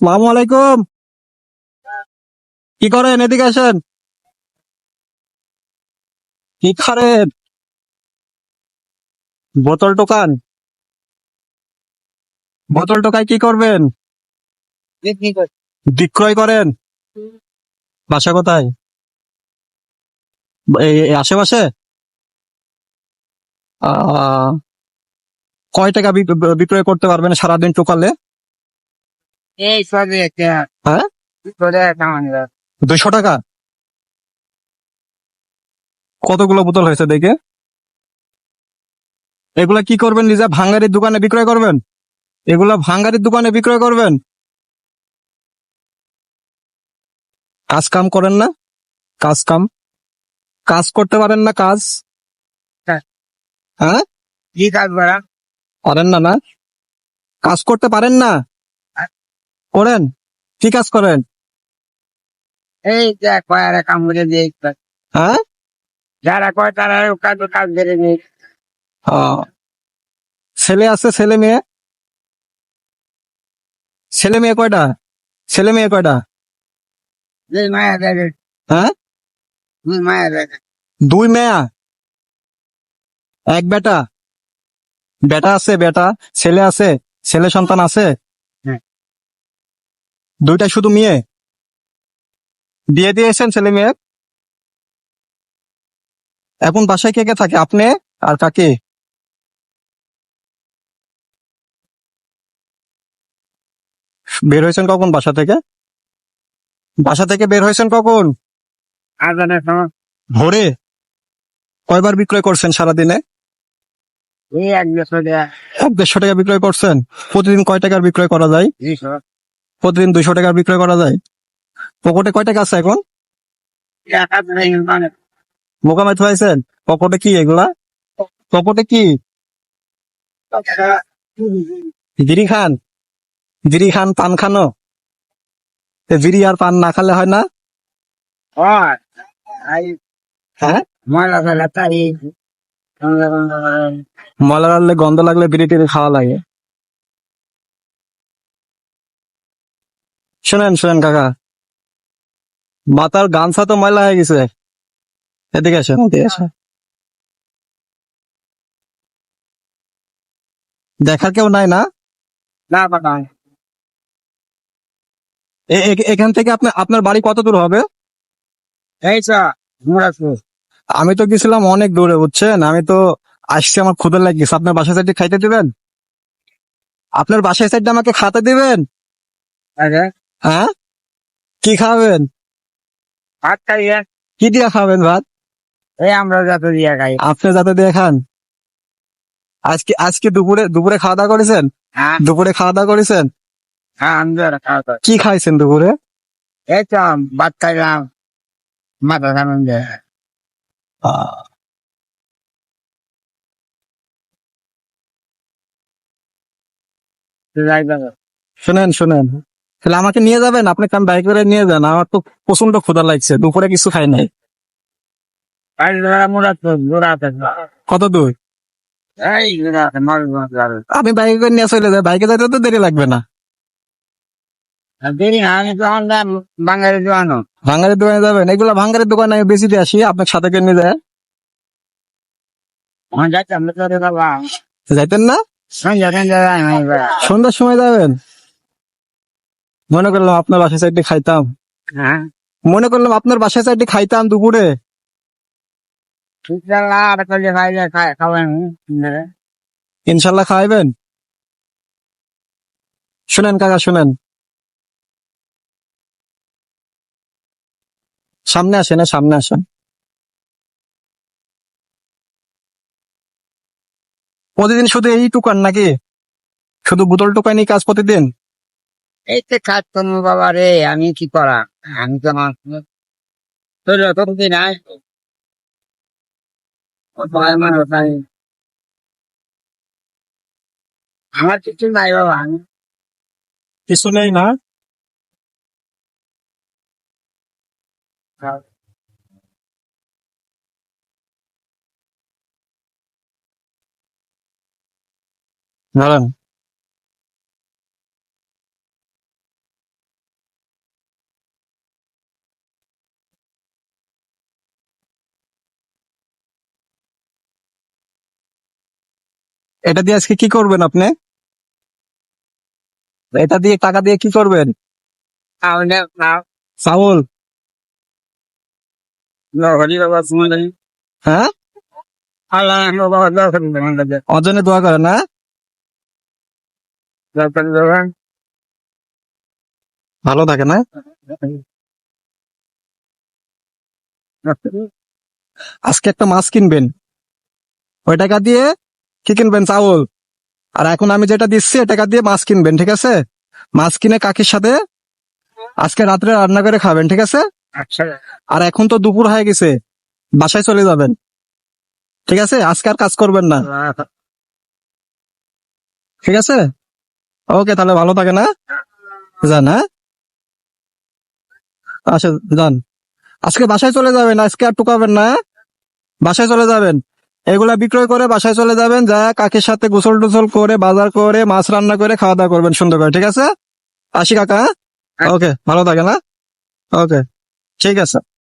সালাম আলাইকুম। কি করেন? এদিকে আসেন। কি করেন বোতল টোকান। বোতল টোকায় কি করবেন? বিক্রয় করেন। বাসা কোথায়? আশেপাশে? কয় টাকা বিক- বিক্রয় করতে পারবেন সারাদিন টোকালে? এই সবে একটা হ্যাঁ? দুইশো টাকা কতগুলো বোতল হয়েছে দেখে? এগুলা কি করবেন নিজে? ভাঙ্গারির দোকানে বিক্রয় করবেন? এগুলা ভাঙ্গারির দোকানে বিক্রয় করবেন? কাজ কাম করেন না? কাজ কাম? কাজ করতে পারেন না কাজ? হ্যাঁ। হ্যাঁ? কি কাজ করা পারেন না না? কাজ করতে পারেন না? করেন? কি কাজ করেন? এই যে কয়ারে কাম করে দিয়ে হ্যাঁ? যারা কয় তারা কাজ কাজ করে আহ, ছেলে আছে ছেলে মেয়ে? ছেলে মেয়ে কয়টা? ছেলে মেয়ে কয়টা? মায়া দেবে হ্যাঁ? দুই মায়া দেবে দুই মেয়া? এক বেটা? বেটা আছে বেটা। ছেলে আছে? ছেলে সন্তান আছে। দুইটা শুধু মেয়ে? বিয়ে দিয়েছেন ছেলে মেয়ে এখন বাসায় কে কে থাকে? আপনি আর কাকে? বের হয়েছেন কখন বাসা থেকে? বাসা থেকে বের হয়েছেন কখন? ভোরে? কয়বার বিক্রয় করছেন সারাদিনে? এক দেড়শো টাকা। বিক্রয় করছেন। প্রতিদিন কয় টাকার বিক্রয় করা যায়? প্রতিদিন দুইশো টাকার বিক্রয় করা যায়? পকেটে কয় টাকা আছে এখন? টাকা মোকামে থুয়াইছেন পকেটে কি এগুলা? পকেটে কি? বিড়ি খান বিড়ি খান পান খানো? বিড়ি আর পান না খালে হয় না? হয়? ময়লা লাগলে গন্ধ লাগলে বিড়ি টিড়ি খাওয়া লাগে। শোনেন শোনেন কাকা। মাথার গামছা তো ময়লা হয়ে গেছে। এদিকে আসেন। এদিকে আসেন। দেখার কেউ নাই না? এখান থেকে আপনার আপনার বাড়ি কত দূর হবে? আমি তো গেছিলাম অনেক দূরে বুঝছেন? আমি তো আসছি আমার ক্ষুদা লাগিয়েছে। আপনার বাসায় সাইডে খাইতে দিবেন? আপনার বাসায় সাইডে আমাকে খাতে দিবেন? আচ্ছা হ্যাঁ? কি খাবেন? ভাত খাই কি দিয়া খাবেন ভাত? এই আমরা যাতে দিয়ে খাই। আপনি যাতে দিয়ে খান। আজকে আজকে দুপুরে দুপুরে খাওয়া দাওয়া করেছেন? হ্যাঁ। দুপুরে খাওয়া দাওয়া করেছেন? হ্যাঁ খাওয়া দাওয়া কি খাইছেন দুপুরে? এই তো ভাত খাইলাম। মাথা যাই শুনেন শুনেন। তাহলে আমাকে নিয়ে যাবেন? আপনি কাম বাইক করে নিয়ে যান। আমার তো প্রচণ্ড ক্ষুধা লাগছে। দুপুরে কিছু খাই নাই। কত দূর? আমি বাইকে করে নিয়ে চলে যাই বাইকে যাইতে তো দেরি লাগবে না। দোকানে যাবেন? এগুলা দোকানে আমি বেশি দিয়ে আসি। আপনার সাথে করে নিয়ে যায়। বাবা। যাইতেন না। সন্ধ্যার সময় যাবেন? মনে করলাম আপনার বাসায় সাইডে খাইতাম। হ্যাঁ। মনে করলাম আপনার বাসায় সাইডে খাইতাম দুপুরে। ঠিক আছে আর করলে খাইলে খাবেন ইনশাল্লাহ খাইবেন। শুনেন কাকা শুনেন। সামনে আসেন না সামনে আসেন। প্রতিদিন শুধু এই টুকান নাকি? শুধু বোতল টুকানি কাজ প্রতিদিন? এই তো কাজ করব বাবা রে আমি কি করা আমি তো মানুষ তোর ভয় মানুষ আমার কিছু নাই বাবা আমি কিছু নেই না? দাঁড়ান। এটা দিয়ে আজকে কি করবেন আপনি? এটা দিয়ে টাকা দিয়ে কি করবেন? চাউল। হ্যাঁ? অজনে দোয়া না ভালো থাকে না? আজকে একটা মাছ কিনবেন। ওই টাকা দিয়ে? কি কিনবেন চাউল? আর এখন আমি যেটা দিচ্ছি টাকা দিয়ে মাছ কিনবেন ঠিক আছে? মাছ কিনে কাকির সাথে আজকে রাত্রে রান্না করে খাবেন ঠিক আছে? আচ্ছা। আর এখন তো দুপুর হয়ে গেছে বাসায় চলে যাবেন ঠিক আছে? আজকে আর কাজ করবেন না। ঠিক আছে? ওকে তাহলে ভালো থাকে না যান হ্যাঁ? আচ্ছা যান। আজকে বাসায় চলে যাবেন আজকে আর টুকাবেন না হ্যাঁ? বাসায় চলে যাবেন। এগুলা বিক্রয় করে বাসায় চলে যাবেন যা কাকের সাথে গোসল টোসল করে বাজার করে মাছ রান্না করে খাওয়া দাওয়া করবেন সুন্দর করে ঠিক আছে? আসি কাকা ওকে ভালো থাকে না ওকে ঠিক আছে।